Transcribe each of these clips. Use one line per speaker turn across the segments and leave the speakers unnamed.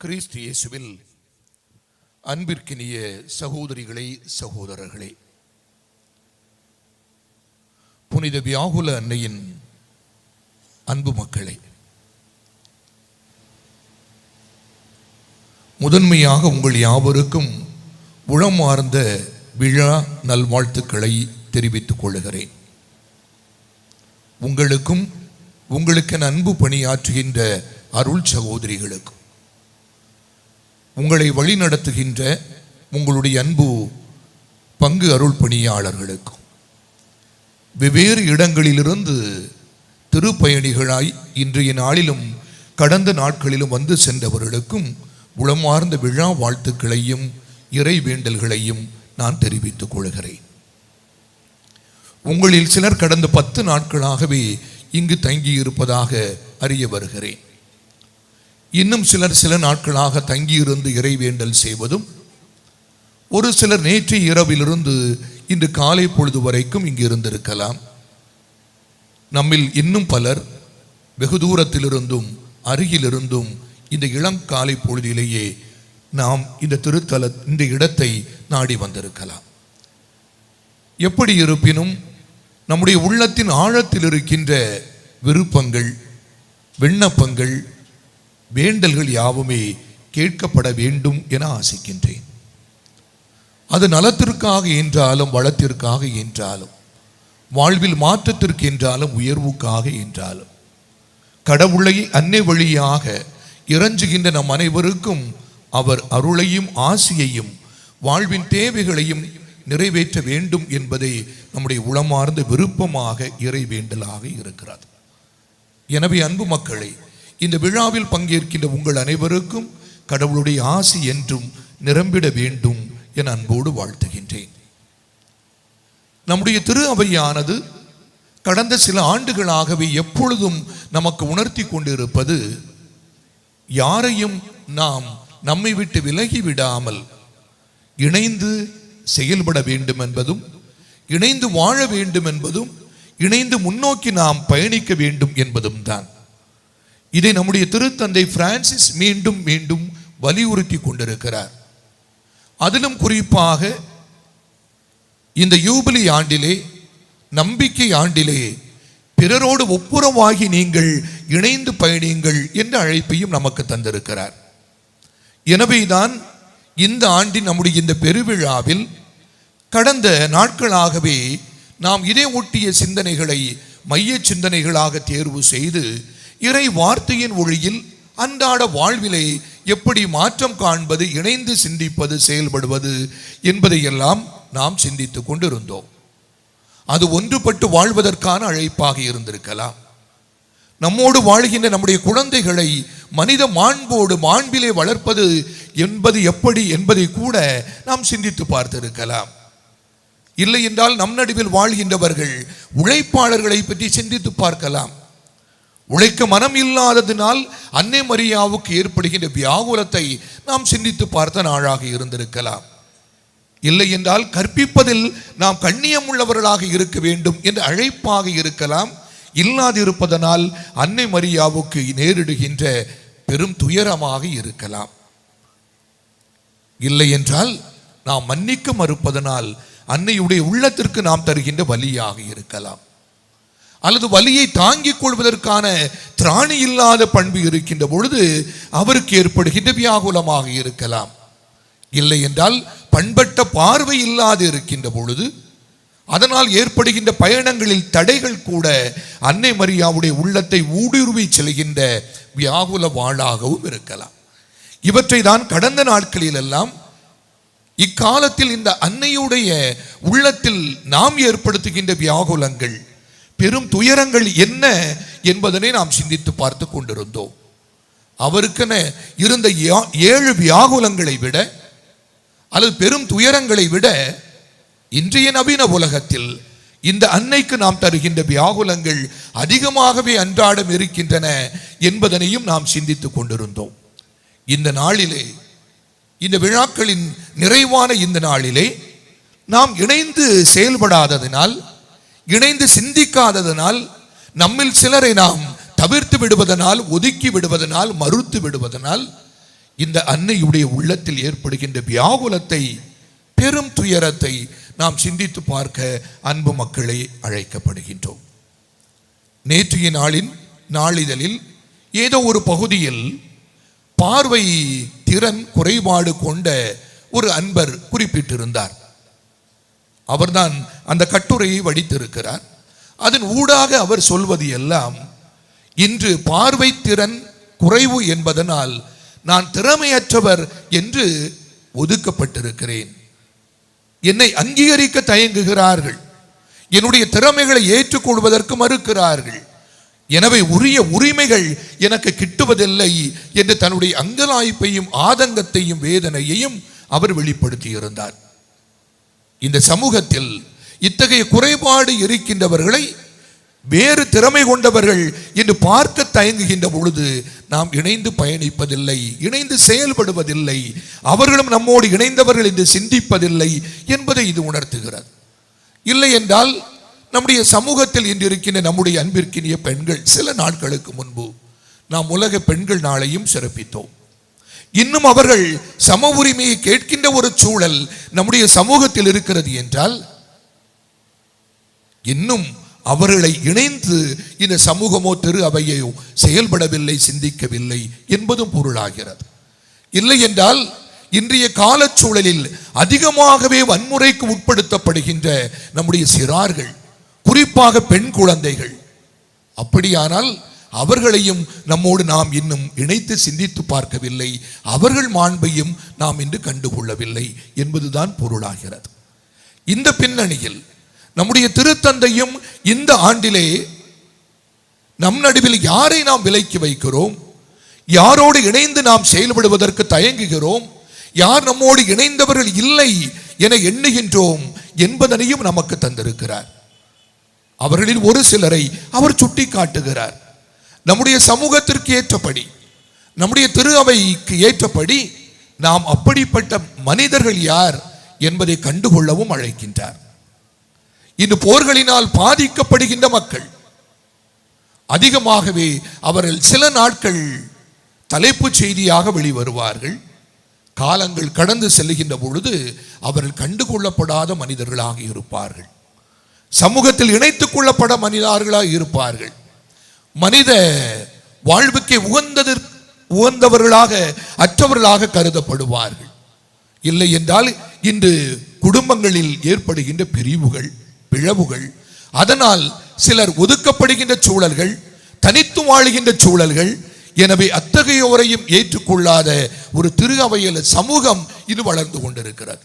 கிறிஸ்து இயேசுவில் அன்பிற்கினிய சகோதரிகளே சகோதரர்களே புனித வியாகுல அன்னையின் அன்பு மக்களே முதன்மையாக உங்கள் யாவருக்கும் உளமார்ந்த விழா நல்வாழ்த்துக்களை தெரிவித்துக் கொள்கிறேன். உங்களுக்கும் உங்களுக்கென அன்பு பணியாற்றுகின்ற அருள் சகோதரிகளுக்கும் உங்களை வழிநடத்துகின்ற உங்களுடைய அன்பு பங்கு அருள் பணியாளர்களுக்கும் வெவ்வேறு இடங்களிலிருந்து திருப்பயணிகளாய் இன்றைய நாளிலும் கடந்த நாட்களிலும் வந்து சென்றவர்களுக்கும் உளமார்ந்த விழா வாழ்த்துக்களையும் இறை வேண்டல்களையும் நான் தெரிவித்துக் கொள்கிறேன். உங்களில் சிலர் கடந்த பத்து நாட்களாகவே இங்கு தங்கியிருப்பதாக அறிய வருகிறேன். இன்னும் சிலர் சில நாட்களாக தங்கியிருந்து இறைவேண்டல் செய்வதும் ஒரு சிலர் நேற்று இரவிலிருந்து இன்று காலை பொழுது வரைக்கும் இங்கு இருந்திருக்கலாம். நம்மில் இன்னும் பலர் வெகு தூரத்திலிருந்தும் அருகிலிருந்தும் இந்த இளங்காலை பொழுதிலேயே நாம் இந்த திருத்தல இந்த இடத்தை நாடி வந்திருக்கலாம். எப்படி இருப்பினும் நம்முடைய உள்ளத்தின் ஆழத்தில் இருக்கின்ற விருப்பங்கள் விண்ணப்பங்கள் வேண்டல்கள் யாவுமே கேட்கப்பட வேண்டும் என ஆசிக்கின்றேன். அது நலத்திற்காக என்றாலும் வளத்திற்காக என்றாலும் வாழ்வில் மாற்றத்திற்கு என்றாலும் உயர்வுக்காக என்றாலும் கடவுளை அன்னை வழியாக இறஞ்சுகின்ற நம் அனைவருக்கும் அவர் அருளையும் ஆசியையும் வாழ்வின் தேவைகளையும் நிறைவேற்ற வேண்டும் என்பதே நம்முடைய உளமார்ந்த விருப்பமாக இறை வேண்டலாக இருக்கிறார் எனவே அன்பு மக்களை இந்த விழாவில் பங்கேற்கின்ற உங்கள் அனைவருக்கும் கடவுளுடைய ஆசி என்றும் நிரம்பிட வேண்டும் என அன்போடு வாழ்த்துகின்றேன். நம்முடைய திரு அவையானது கடந்த சில ஆண்டுகளாகவே எப்பொழுதும் நமக்கு உணர்த்தி கொண்டிருப்பது யாரையும் நாம் நம்மை விட்டு விலகி விடாமல் இணைந்து செயல்பட வேண்டும் என்பதும் இணைந்து வாழ வேண்டும் என்பதும் இணைந்து முன்னோக்கி நாம் பயணிக்க வேண்டும் என்பதும் தான் இதை நம்முடைய திருத்தந்தை பிரான்சிஸ் மீண்டும் மீண்டும் வலியுறுத்தி கொண்டிருக்கிறார். அதிலும் குறிப்பாக இந்த யூபிலி ஆண்டிலே நம்பிக்கை ஆண்டிலே பிறரோடு ஒப்புரவாகி நீங்கள் இணைந்து பயணியுங்கள் என்ற அழைப்பையும் நமக்கு தந்திருக்கிறார். எனவேதான் இந்த ஆண்டின் நம்முடைய இந்த பெருவிழாவில் கடந்த நாட்களாகவே நாம் இதை ஒட்டிய சிந்தனைகளை மைய சிந்தனைகளாக தேர்வு செய்து இறை வார்த்தையின் ஒளியில் அன்றாட வாழ்விலே எப்படி மாற்றம் காண்பது இணைந்து சிந்திப்பது செயல்படுவது என்பதையெல்லாம் நாம் சிந்தித்துக் கொண்டிருந்தோம். அது ஒன்றுபட்டு வாழ்வதற்கான அழைப்பாக இருந்திருக்கலாம். நம்மோடு வாழ்கின்ற நம்முடைய குழந்தைகளை மனித மாண்போடு மாண்பிலே வளர்ப்பது என்பது எப்படி என்பதை கூட நாம் சிந்தித்து பார்த்திருக்கலாம். இல்லை என்றால் நம் நடுவில் வாழ்கின்றவர்கள் உழைப்பாளர்களை பற்றி சிந்தித்து பார்க்கலாம். உழைக்க மனம் இல்லாததினால் அன்னை மரியாவுக்கு ஏற்படுகின்ற வியாகுலத்தை நாம் சிந்தித்து பார்த்த நாளாக இருந்திருக்கலாம். இல்லை என்றால் கற்பிப்பதில் நாம் கண்ணியம் உள்ளவர்களாக இருக்க வேண்டும் என்ற அழைப்பாக இருக்கலாம். இல்லாதிருப்பதனால் அன்னை மரியாவுக்கு நேரிடுகின்ற பெரும் துயரமாக இருக்கலாம். இல்லை என்றால் நாம் மன்னிக்க மறுப்பதனால் அன்னையுடைய உள்ளத்திற்கு நாம் தருகின்ற வழியாக இருக்கலாம். அல்லது வலியை தாங்கிக் கொள்வதற்கான திராணி இல்லாத பண்பு இருக்கின்ற பொழுது அவருக்கு ஏற்படுகின்ற வியாகுலமாக இருக்கலாம். இல்லை என்றால் பண்பட்ட பார்வை இல்லாது இருக்கின்ற பொழுது அதனால் ஏற்படுகின்ற பயணங்களில் தடைகள் கூட அன்னை மரியாவுடைய உள்ளத்தை ஊடுருவி செல்கின்ற வியாகுல வாழாகவும் இருக்கலாம். இவற்றை தான் கடந்த நாட்களில் எல்லாம் இக்காலத்தில் இந்த அன்னையுடைய உள்ளத்தில் நாம் ஏற்படுத்துகின்ற வியாகுலங்கள் பெரும் துயரங்கள் என்ன என்பதனை நாம் சிந்தித்து பார்த்து கொண்டிருந்தோம். அவருக்கென இருந்த யா- ஏழு வியாகுலங்களை விட அல்லது பெரும் துயரங்களை விட இன்றைய நவீன உலகத்தில் இந்த அன்னைக்கு நாம் தருகின்ற வியாகுலங்கள் அதிகமாகவே அன்றாடம் இருக்கின்றன என்பதனையும் நாம் சிந்தித்துக் கொண்டிருந்தோம். இந்த நாளிலே இந்த விழாக்களின் நிறைவான இந்த நாளிலே நாம் இணைந்து செயல்படாததினால் இணைந்து சிந்திக்காததனால் நம்மில் சிலரை நாம் தவிர்த்து விடுவதனால் ஒதுக்கி விடுவதனால் மறுத்து விடுவதனால் இந்த அன்னையுடைய உள்ளத்தில் ஏற்படுகின்ற வியாகுலத்தை பெரும் துயரத்தை நாம் சிந்தித்து பார்க்க அன்பு மக்களை அழைக்கப்படுகின்றோம். நேற்றைய நாளின் நாளிதழில் ஏதோ ஒரு பகுதியில் பார்வை திறன் குறைபாடு கொண்ட ஒரு அன்பர் குறிப்பிட்டிருந்தார். அவர்தான் அந்த கட்டுரையை வடித்திருக்கிறார். அதன் ஊடாக அவர் சொல்வது எல்லாம் இன்று பார்வை திறன் குறைவு என்பதனால் நான் திறமையற்றவர் என்று ஒதுக்கப்பட்டிருக்கிறேன். என்னை அங்கீகரிக்க தயங்குகிறார்கள். என்னுடைய திறமைகளை ஏற்றுக்கொள்வதற்கு மறுக்கிறார்கள். எனவே உரிய உரிமைகள் எனக்கு கிட்டுவதில்லை என்று தன்னுடைய அங்கலாய்ப்பையும் ஆதங்கத்தையும் வேதனையையும் அவர் வெளிப்படுத்தியிருந்தார். இந்த சமூகத்தில் இத்தகைய குறைபாடு இருக்கின்றவர்களை வேறு திறமை கொண்டவர்கள் என்று பார்க்க தயங்குகின்ற பொழுது நாம் இணைந்து பயணிப்பதில்லை இணைந்து செயல்படுவதில்லை அவர்களும் நம்மோடு இணைந்தவர்கள் என்று சிந்திப்பதில்லை என்பதை இது உணர்த்துகிறது. இல்லை என்றால் நம்முடைய சமூகத்தில் இன்று இருக்கின்ற நம்முடைய அன்பிற்கினிய பெண்கள் சில நாட்களுக்கு முன்பு நாம் உலக பெண்கள் நாளையும் சிறப்பித்தோம். இன்னும் அவர்கள் சம உரிமையை கேட்கின்ற ஒரு சூழல் நம்முடைய சமூகத்தில் இருக்கிறது என்றால் இன்னும் அவர்களை இணைந்து இந்த சமூகமோ திரு அவையோ செயல்படவில்லை சிந்திக்கவில்லை என்பதும் பொருளாகிறது. இல்லை என்றால் இன்றைய காலச்சூழலில் அதிகமாகவே வன்முறைக்கு உட்படுத்தப்படுகின்ற நம்முடைய சிறார்கள் குறிப்பாக பெண் குழந்தைகள் அப்படியானால் அவர்களையும் நம்மோடு நாம் இன்னும் இணைத்து சிந்தித்து பார்க்கவில்லை. அவர்கள் மாண்பையும் நாம் இன்று கண்டுகொள்ளவில்லை என்பதுதான் பொருளாகிறது. இந்த பின்னணியில் நம்முடைய திருத்தந்தையும் இந்த ஆண்டிலே நம் நடுவில் யாரை நாம் விலைக்கு வைக்கிறோம்? யாரோடு இணைந்து நாம் செயல்படுவதற்கு தயங்குகிறோம்? யார் நம்மோடு இணைந்தவர்கள் இல்லை என எண்ணுகின்றோம் என்பதனையும் நமக்கு தந்திருக்கிறார். அவர்களில் ஒரு சிலரை அவர் சுட்டி காட்டுகிறார் நம்முடைய சமூகத்திற்கு ஏற்றபடி நம்முடைய திரு அவைக்கு ஏற்றபடி நாம் அப்படிப்பட்ட மனிதர்கள் யார் என்பதை கண்டுகொள்ளவும் அழைக்கின்றார். இன்று போர்களினால் பாதிக்கப்படுகின்ற மக்கள் அதிகமாகவே அவர்கள் சில நாட்கள் தலைப்புச் செய்தியாக வெளிவருவார்கள். காலங்கள் கடந்து செல்லுகின்ற பொழுது அவர்கள் கண்டுகொள்ளப்படாத மனிதர்களாக இருப்பார்கள். சமூகத்தில் இணைத்துக் கொள்ளப்பட மனிதர்களாக இருப்பார்கள். மனித வாழ்வுக்கே உகந்தது உகந்தவர்களாக அற்றவர்களாக கருதப்படுவார்கள். இல்லை என்றால் இன்று குடும்பங்களில் ஏற்படுகின்ற பிரிவுகள் பிளவுகள் அதனால் சிலர் ஒதுக்கப்படுகின்ற சூழல்கள் தனித்து வாழுகின்ற சூழல்கள் எனவே அத்தகையோரையும் ஏற்றுக்கொள்ளாத ஒரு திரு அவையில் சமூகம் இது வளர்ந்து கொண்டிருக்கிறது.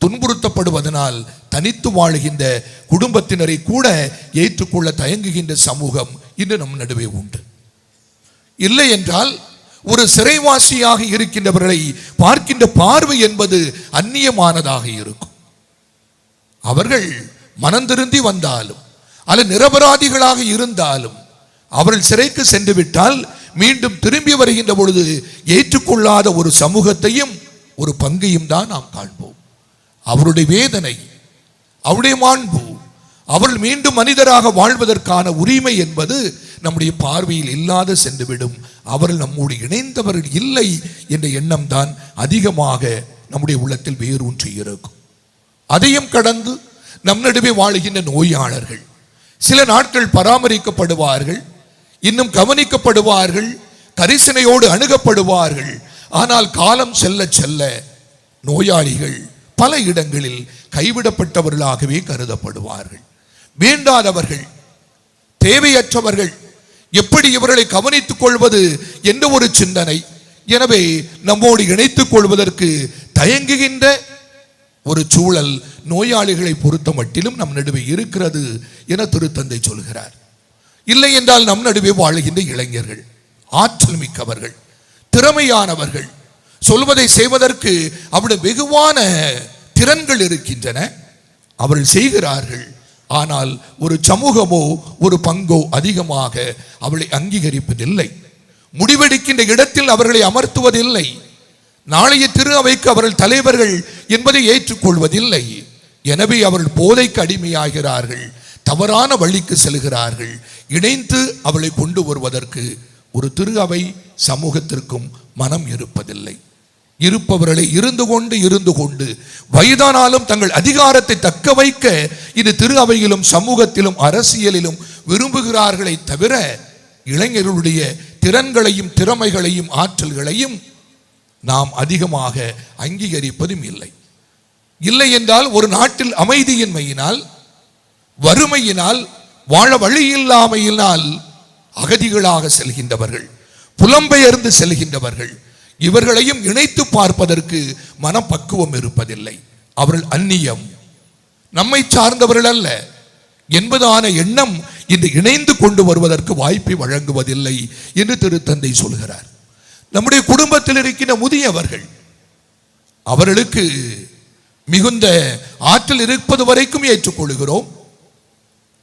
துன்புறுத்தப்படுவதனால் தனித்து வாழுகின்ற குடும்பத்தினரை கூட ஏற்றுக்கொள்ள தயங்குகின்ற சமூகம் இன்று நம் நடுவே உண்டு. இல்லை என்றால் ஒரு சிறைவாசியாக இருக்கின்றவர்களை பார்க்கின்ற பார்வை என்பது அந்நியமானதாக இருக்கும். அவர்கள் மனந்திருந்தி வந்தாலும் அல்ல நிரபராதிகளாக இருந்தாலும் அவர்கள் சிறைக்கு சென்று விட்டால் மீண்டும் திரும்பி வருகின்ற பொழுது ஏற்றுக்கொள்ளாத ஒரு சமூகத்தையும் ஒரு பங்கையும் தான் நாம் காண்போம். அவருடைய வேதனை அவருடைய மாண்பு அவர்கள் மீண்டும் மனிதராக வாழ்வதற்கான உரிமை என்பது நம்முடைய பார்வையில் இல்லாத சென்றுவிடும். அவர்கள் நம்மோடு இணைந்தவர்கள் இல்லை என்ற எண்ணம் தான் அதிகமாக நம்முடைய உள்ளத்தில் வேரூன்றி இருக்கும். அதையும் கடந்து நம் நடுவே வாழுகின்ற நோயாளர்கள் சில நாட்கள் பராமரிக்கப்படுவார்கள் இன்னும் கவனிக்கப்படுவார்கள் கரிசனையோடு அணுகப்படுவார்கள். ஆனால் காலம் செல்ல செல்ல நோயாளிகள் பல இடங்களில் கைவிடப்பட்டவர்களாகவே கருதப்படுவார்கள். வேண்டாதவர்கள் தேவையற்றவர்கள் எப்படி இவர்களை கவனித்துக் கொள்வது என்ற ஒரு சிந்தனை. எனவே நம்மோடு இணைத்துக் கொள்வதற்கு தயங்குகின்ற ஒரு சூழல் நோயாளிகளை பொறுத்த மட்டிலும் நம் நடுவே இருக்கிறது என திருத்தந்தை சொல்கிறார். இல்லை என்றால் நம் நடுவே வாழுகின்ற இளைஞர்கள் ஆற்றல் மிக்கவர்கள் திறமையானவர்கள் சொல்வதை செய்வதற்கு அவருடைய வெகுவான திறன்கள் இருக்கின்றன. அவர்கள் செய்கிறார்கள். ஆனால் ஒரு சமூகமோ ஒரு பங்கோ அதிகமாக அவளை அங்கீகரிப்பதில்லை. முடிவெடுக்கின்ற இடத்தில் அவர்களை அமர்த்துவதில்லை. நாளைய திரு அவைக்கு அவர்கள் தலைவர்கள் என்பதை ஏற்றுக்கொள்வதில்லை. எனவே அவர்கள் போதைக்கு அடிமையாகிறார்கள். தவறான வழிக்கு செல்கிறார்கள். இணைந்து அவளை கொண்டு வருவதற்கு ஒரு திரு அவை சமூகத்திற்கும் மனம் இருப்பதில்லை. இருப்பவர்களை இருந்து கொண்டு இருந்து கொண்டு. வயதானாலும் தங்கள் அதிகாரத்தை தக்க வைக்க இது திரு அவையிலும் சமூகத்திலும் அரசியலிலும் விரும்புகிறார்களை தவிர இளைஞர்களுடைய திறன்களையும் திறமைகளையும் ஆற்றல்களையும் நாம் அதிகமாக அங்கீகரிப்பதும் இல்லை. இல்லை என்றால் ஒரு நாட்டில் அமைதியின்மையினால் வறுமையினால் வாழ வழியில்லாமையினால் அகதிகளாக செல்கின்றவர்கள் புலம்பெயர்ந்து செல்கின்றவர்கள் இவர்களையும் இணைத்து பார்ப்பதற்கு மனப்பக்குவம் இருப்பதில்லை. அவர்கள் அந்நியம். நம்மை சார்ந்தவர்கள் அல்ல. என்பதான எண்ணம் இன்று இணைந்து கொண்டு வருவதற்கு வாய்ப்பை வழங்குவதில்லை என்று திருத்தந்தை சொல்கிறார். நம்முடைய குடும்பத்தில் இருக்கின்ற முதியவர்கள் அவர்களுக்கு மிகுந்த ஆற்றல் இருப்பது வரைக்கும் ஏற்றுக்கொள்கிறோம்.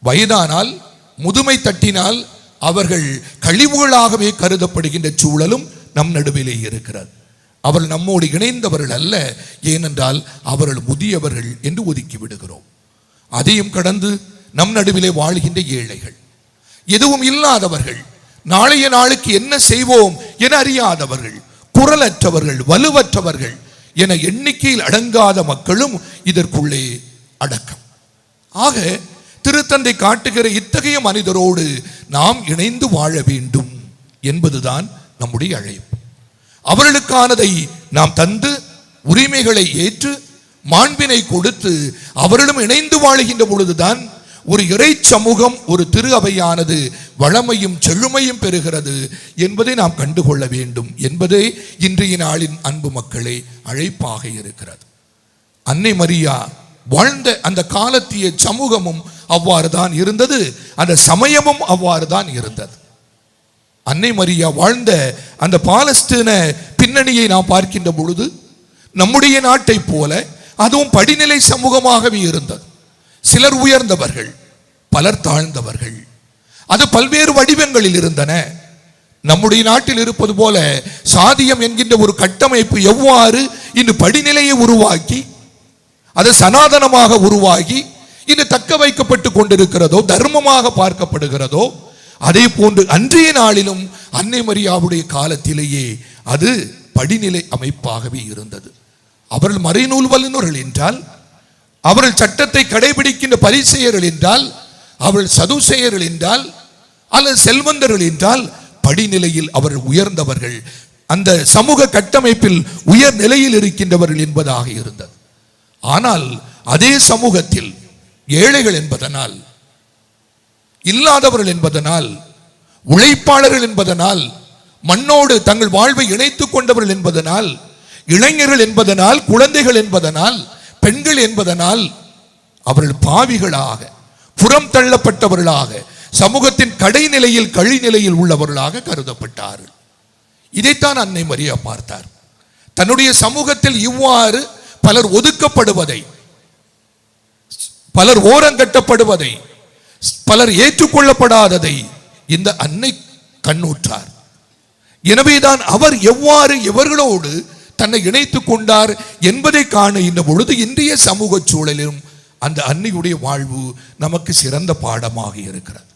வயதானால் முதுமை தட்டினால் அவர்கள் கழிவுகளாகவே கருதப்படுகின்ற சூழலும் நம் நடுவிலே இருக்கிறார். அவர்கள் நம்மோடு இணைந்தவர்கள் அல்ல ஏனென்றால் அவர்கள் முதியவர்கள் என்று ஒதுக்கி விடுகிறோம். அதையும் கடந்து நம் நடுவிலே வாழ்கின்ற ஏழைகள். எதுவும் இல்லாதவர்கள் நாளைய நாளுக்கு என்ன செய்வோம் என அறியாதவர்கள் குரலற்றவர்கள் வலுவற்றவர்கள் என எண்ணிக்கையில் அடங்காத மக்களும் இதற்குள்ளே அடக்கம். ஆக திருத்தந்தை காட்டுகிற இத்தகைய மனிதரோடு நாம் இணைந்து வாழ வேண்டும் என்பதுதான் நம்முடைய அழைப்பு. அவர்களுக்கானதை நாம் தந்து உரிமைகளை ஏற்று மாண்பினை கொடுத்து அவர்களும் இணைந்து வாழுகின்ற பொழுதுதான் ஒரு இறை சமூகம் ஒரு திரு அவையானது வளமையும் செழுமையும் பெறுகிறது என்பதை நாம் கண்டுகொள்ள வேண்டும் என்பதே இன்றைய நாளின் அன்பு மக்களே அழைப்பாக இருக்கிறது. அன்னை மரியா வாழ்ந்த அந்த காலத்திய சமூகமும் அவ்வாறு தான் இருந்தது அந்த சமயமும் அவ்வாறு தான் இருந்தது. அன்னை மரியா வாழ்ந்த அந்த பாலஸ்தீன பின்னணியை நாம் பார்க்கின்ற பொழுது நம்முடைய நாட்டை போல அதுவும் படிநிலை சமூகமாகவே இருந்தது. சிலர் உயர்ந்தவர்கள் பலர் தாழ்ந்தவர்கள். அது பல்வேறு வடிவங்களில் இருந்தன. நம்முடைய நாட்டில் இருப்பது போல சாதியம் என்கின்ற ஒரு கட்டமைப்பு எவ்வாறு இன்று படிநிலையை உருவாக்கி அது சனாதனமாக உருவாகி இன்று தக்க வைக்கப்பட்டு கொண்டிருக்கிறதோ தர்மமாக பார்க்கப்படுகிறதோ அதே போன்று அன்றைய நாளிலும் அன்னை மரியாவுடைய காலத்திலேயே அது படிநிலை அமைப்பாகவே இருந்தது. அவர்கள் மறைநூல் வல்லுநர்கள் என்றால் அவர்கள் சட்டத்தை கடைபிடிக்கின்ற பரிசெயர்கள் என்றால் அவர்கள் சதுசெயர்கள் என்றால் அல்லது செல்வந்தர்கள் என்றால் படிநிலையில் அவர்கள் உயர்ந்தவர்கள் அந்த சமூக கட்டமைப்பில் உயர் நிலையில் இருக்கின்றவர்கள் என்பதாக இருந்தது. ஆனால் அதே சமூகத்தில் ஏழைகள் என்பதனால் இல்லாதவர்கள் என்பதனால் உழைப்பாளர்கள் என்பதனால் மண்ணோடு தங்கள் வாழ்வை இணைத்துக் கொண்டவர்கள் என்பதனால் இளைஞர்கள் என்பதனால் குழந்தைகள் என்பதனால் பெண்கள் என்பதனால் அவர்கள் பாவிகளாக புறம் தள்ளப்பட்டவர்களாக சமூகத்தின் கடைநிலையில் கழிநிலையில் உள்ளவர்களாக கருதப்பட்டார்கள். இதைத்தான் அன்னை மரியா பார்த்தார். தன்னுடைய சமூகத்தில் இவ்வாறு பலர் ஒதுக்கப்படுவதை பலர் ஓரங்கட்டப்படுவதை பலர் ஏற்றுக்கொள்ளப்படாததை இந்த அன்னை கண்ணூற்றார். எனவேதான் அவர் எவ்வாறு இவர்களோடு தன்னை இணைத்துக் கொண்டார் என்பதை காண இந்த பொழுது இன்றைய சமூக சூழலிலும் அந்த அன்னையுடைய வாழ்வு நமக்கு சிறந்த பாடமாக இருக்கிறது.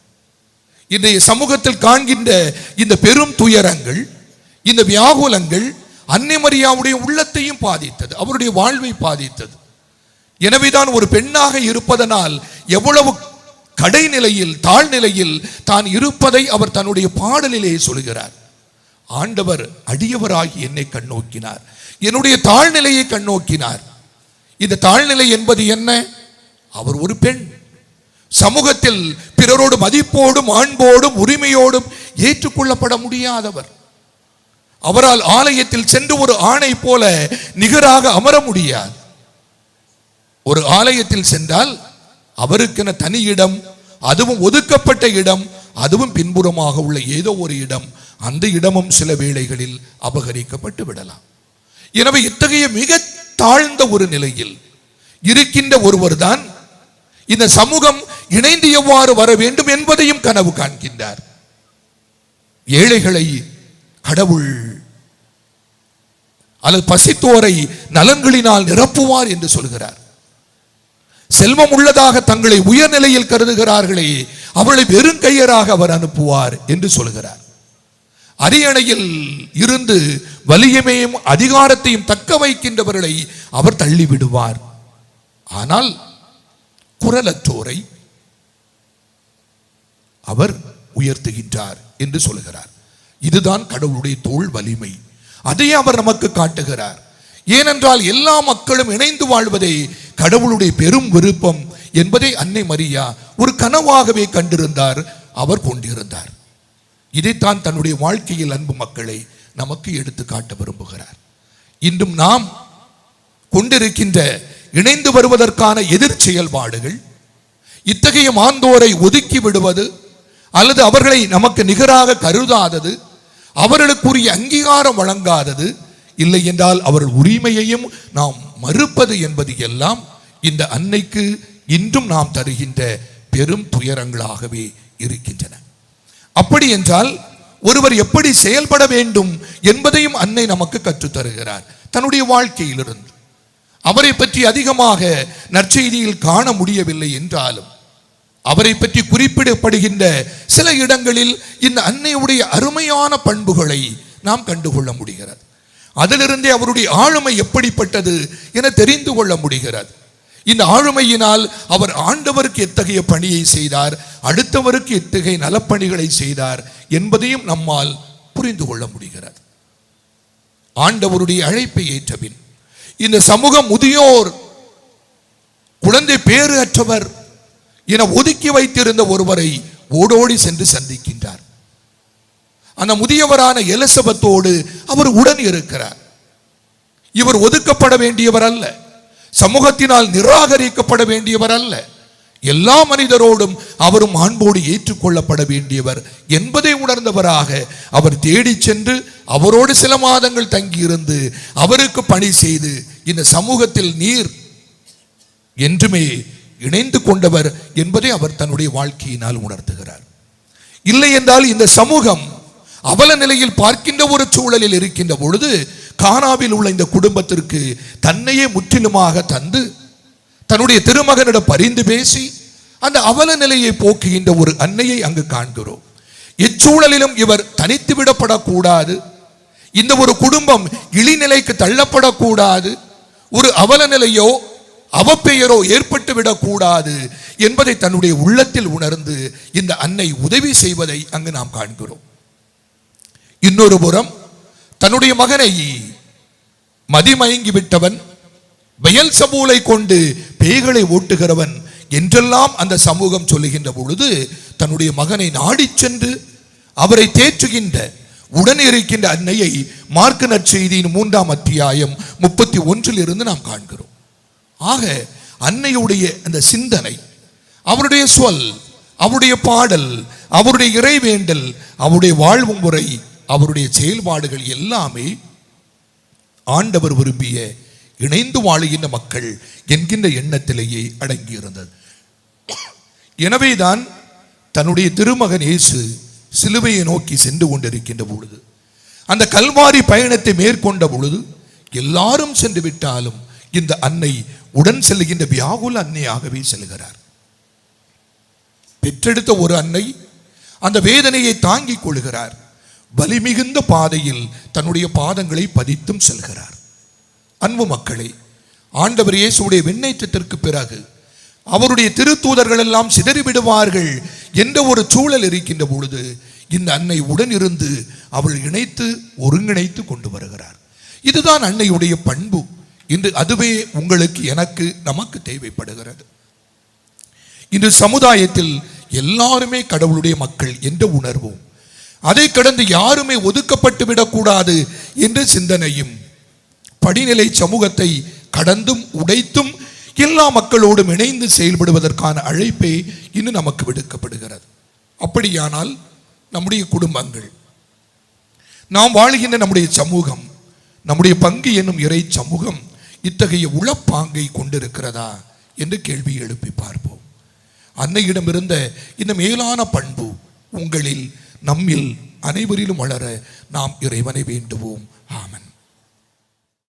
இன்றைய சமூகத்தில் காண்கின்ற இந்த பெரும் துயரங்கள் இந்த வியாகுலங்கள் அன்னை மரியாவுடைய உள்ளத்தையும் பாதித்தது அவருடைய வாழ்வை பாதித்தது. எனவேதான் ஒரு பெண்ணாக இருப்பதனால் எவ்வளவு கடைநிலையில் தாழ்நிலையில் தான் இருப்பதை அவர் தன்னுடைய பாடலிலே சொல்கிறார். ஆண்டவர் அடியவராகி என்னை கண்ணோக்கினார். என்னுடைய தாழ்நிலையை கண்ணோக்கினார். இந்த தாழ்நிலை என்பது என்ன? அவர் ஒரு பெண். சமூகத்தில் பிறரோடு மதிப்போடும் அன்போடும் உரிமையோடும் ஏற்றுக்கொள்ளப்பட முடியாதவர். அவரால் ஆலயத்தில் சென்று ஒரு ஆணை போல நிகராக அமர முடியாது. ஒரு ஆலயத்தில் சென்றால் அவருக்கென தனி இடம் அதுவும் ஒதுக்கப்பட்ட இடம் அதுவும் பின்புறமாக உள்ள ஏதோ ஒரு இடம். அந்த இடமும் சில வேளைகளில் அபகரிக்கப்பட்டு விடலாம். எனவே இத்தகைய மிக தாழ்ந்த ஒரு நிலையில் இருக்கின்ற ஒருவர்தான் இந்த சமூகம் இணைந்து எவ்வாறு வர வேண்டும் என்பதையும் கனவு காண்கின்றார். ஏழைகளை கடவுள் அல்லது பசித்தோரை நலன்களினால் நிரப்புவார் என்று சொல்கிறார். செல்வம் உள்ளதாக தங்களை உயர்நிலையில் கருதுகிறார்களே அவளை வெறும் கையராக அவர் அனுப்புவார் என்று சொல்கிறார். அரியணையில் இருந்து வலியமையும் அதிகாரத்தையும் தக்க வைக்கின்றவர்களை அவர் தள்ளிவிடுவார். ஆனால் குரலற்றோரை அவர் உயர்த்துகின்றார் என்று சொல்கிறார். இதுதான் கடவுளுடைய தோல் வலிமை. அதை அவர் நமக்கு காட்டுகிறார். ஏனென்றால் எல்லா மக்களும் இணைந்து வாழ்வதை கடவுளுடைய பெரும் விருப்பம் என்பதை அன்னை மரியா ஒரு கனவாகவே கண்டிருந்தார் அவர் கொண்டிருந்தார். இதைத்தான் தன்னுடைய வாழ்க்கையில் அன்பு மக்களை நமக்கு எடுத்து காட்ட விரும்புகிறார். இன்றும் நாம் கொண்டிருக்கின்ற இணைந்து வருவதற்கான எதிர் செயல்பாடுகள் இத்தகைய மாந்தோரை ஒதுக்கி விடுவது அல்லது அவர்களை நமக்கு நிகராக கருதாதது அவர்களுக்குரிய அங்கீகாரம் வழங்காதது இல்லை என்றால் அவர்கள் உரிமையையும் நாம் மறுப்பது என்பது எல்லாம் இந்த அன்னைக்கு இன்றும் நாம் தருகின்ற பெரும் துயரங்களாகவே இருக்கின்றன. அப்படி என்றால் ஒருவர் எப்படி செயல்பட வேண்டும் என்பதையும் அன்னை நமக்கு கற்றுத் தருகிறார். தன்னுடைய வாழ்க்கையிலிருந்து. அவரை பற்றி அதிகமாக நற்செய்தியில் காண முடியவில்லை என்றாலும் அவரை பற்றி குறிப்பிடப்படுகின்ற சில இடங்களில் இந்த அன்னையுடைய அருமையான பண்புகளை நாம் கண்டுகொள்ள முடிகிறது. அதிலிருந்தே அவருடைய ஆளுமை எப்படிப்பட்டது என தெரிந்து கொள்ள முடிகிறது. இந்த ஆளுமையினால் அவர் ஆண்டவருக்கு எத்தகைய பணியை செய்தார் அடுத்தவருக்கு எத்தகைய நலப்பணிகளை செய்தார் என்பதையும் நம்மால் புரிந்து கொள்ள முடிகிறது. ஆண்டவருடைய அழைப்பை ஏற்றபின் இந்த சமூகம் முதியோர் குழந்தை பேறு அற்றவர் என ஒதுக்கி வைத்திருந்த ஒருவரை ஓடோடி சென்று சந்திக்கின்றார். அந்த முதியவரான எலிசபத்தோடு அவர் உடன் இருக்கிறார். இவர் ஒதுக்கப்பட வேண்டியவர் அல்ல. சமூகத்தினால் நிராகரிக்கப்பட வேண்டியவர் அல்ல. எல்லா மனிதரோடும் அவரும் அன்போடு ஏற்றுக்கொள்ளப்பட வேண்டியவர் என்பதை உணர்ந்தவராக அவர் தேடி சென்று அவரோடு சில மாதங்கள் தங்கியிருந்து அவருக்கு பணி செய்து இந்த சமூகத்தில் நீர் என்றுமே இணைந்து கொண்டவர் என்பதை அவர் தன்னுடைய வாழ்க்கையினால் உணர்த்துகிறார். இல்லை என்றால் இந்த சமூகம் அவல நிலையில் பார்க்கின்ற ஒரு சூழலில் இருக்கின்ற பொழுது கானாவில் உள்ள இந்த குடும்பத்திற்கு தன்னையே முற்றிலுமாக தந்து தன்னுடைய திருமகனிடம் பரிந்து பேசி அந்த அவல நிலையை போக்குகின்ற ஒரு அன்னையை அங்கு காண்கிறோம். இச்சூழலிலும் இவர் தனித்து விடப்படக்கூடாது. இந்த ஒரு குடும்பம் இழிநிலைக்கு தள்ளப்படக்கூடாது. ஒரு அவல நிலையோ அவப்பெயரோ ஏற்பட்டு விடக்கூடாது என்பதை தன்னுடைய உள்ளத்தில் உணர்ந்து இந்த அன்னை உதவி செய்வதை அங்கு நாம் காண்கிறோம். இன்னொரு புறம் தன்னுடைய மகனை மதிமயங்கி விட்டவன் பெயல் சபூலை கொண்டு பேய்களை ஓட்டுகிறவன் என்றெல்லாம் அந்த சமூகம் சொல்லுகின்ற பொழுது தன்னுடைய மகனை நாடிச் சென்று அவரை தேற்றுகின்ற உடன் இருக்கின்ற அன்னையை மார்க்க நற்செய்தியின் மூன்றாம் அத்தியாயம் முப்பத்தி ஒன்றில் இருந்து நாம் காண்கிறோம். ஆக அன்னையுடைய அந்த சிந்தனை அவருடைய சொல் அவருடைய பாடல் அவருடைய இறைவேண்டல் அவருடைய வாழ்வு முறை அவருடைய செயல்பாடுகள் எல்லாமே ஆண்டவர் விரும்பிய இணைந்து வாழுகின்ற மக்கள் என்கின்ற எண்ணத்திலேயே அடங்கியிருந்தது. எனவேதான் தன்னுடைய திருமகன் இயேசு சிலுவையை நோக்கி சென்று கொண்டிருக்கின்ற பொழுது அந்த கல்வாரி பயணத்தை மேற்கொண்ட பொழுது எல்லாரும் சென்று விட்டாலும் இந்த அன்னை உடன் செல்கின்ற வியாகுல அன்னையாகவே செல்கிறார். பெற்றெடுத்த ஒரு அன்னை அந்த வேதனையை தாங்கிக் கொள்கிறார். வலிமிகுந்த பாதையில் தன்னுடைய பாதங்களை பதித்தும் செல்கிறார். அன்பு மக்களே ஆண்டவர் இயேசுடைய விண்ணேற்றத்திற்கு பிறகு அவருடைய திருத்தூதர்கள் எல்லாம் சிதறிவிடுவார்கள் என்ற ஒரு சூழல் இருக்கின்ற பொழுது இந்த அன்னை உடன் இருந்து அவள் இணைத்து ஒருங்கிணைத்து கொண்டு வருகிறார். இதுதான் அன்னையுடைய பண்பு. இன்று அதுவே உங்களுக்கு எனக்கு நமக்கு தேவைப்படுகிறது. இன்று சமுதாயத்தில் எல்லாருமே கடவுளுடைய மக்கள் என்ற உணர்வும். அதை கடந்து யாருமே ஒதுக்கப்பட்டு விடக்கூடாது என்ற சிந்தனையும். படிநிலை சமூகத்தை கடந்தும் உடைத்தும் எல்லா மக்களோடும் இணைந்து செயல்படுவதற்கான அழைப்பே இன்னும் நமக்கு விடுக்கப்படுகிறது. அப்படியானால் நம்முடைய குடும்பங்கள் நாம் வாழுகின்ற நம்முடைய சமூகம் நம்முடைய பங்கு என்னும் இறை சமூகம் இத்தகைய உளப்பாங்கை கொண்டிருக்கிறதா என்று கேள்வி எழுப்பி பார்ப்போம். அன்னையிடமிருந்த இந்த மேலான பண்பு உங்களில் நம்மில் அனைவரிலும் வளர நாம் இறைவனை வேண்டுவோம். ஆமன்.